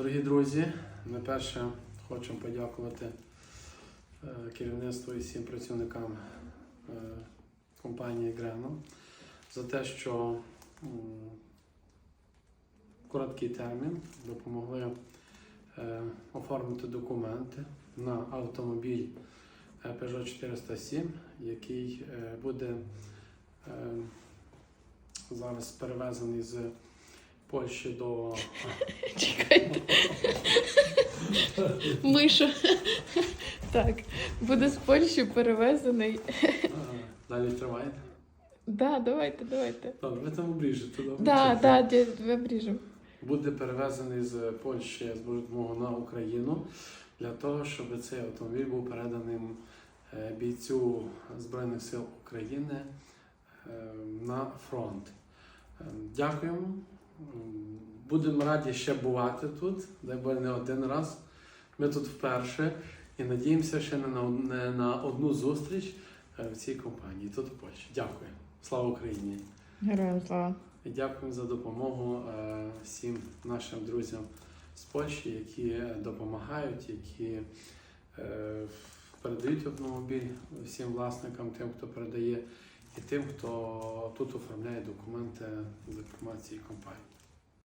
Дорогі друзі, ми перше хочемо подякувати е, керівництву і всім працівникам е, компанії Грено за те, що в короткий термін допомогли е, оформити документи на автомобіль Peugeot 407, який буде зараз перевезений з Польщі до Чекайте. Миша. Так, буде з Польщі перевезений. Далі триває. Да, давайте, давайте. Добре, ви там обріжете. Добре? Да, да, дід, обріжемо. Буде перевезений з Польщі з Божого на Україну для того, щоб цей автомобіль був переданим е, бійцю Збройних сил України е, на фронт. Е, Дякуємо. Будемо раді ще бувати тут, дай Боже, не один раз. Ми тут вперше і надіємося ще не на, не на одну зустріч е, в цій компанії, тут в Польщі. Дякую. Слава Україні! Героям слава. І дякуємо за допомогу е, всім нашим друзям з Польщі, які е, допомагають, які передають автомобіль всім власникам, тим, хто передає, і тим, хто тут оформляє документи з інформації компанії.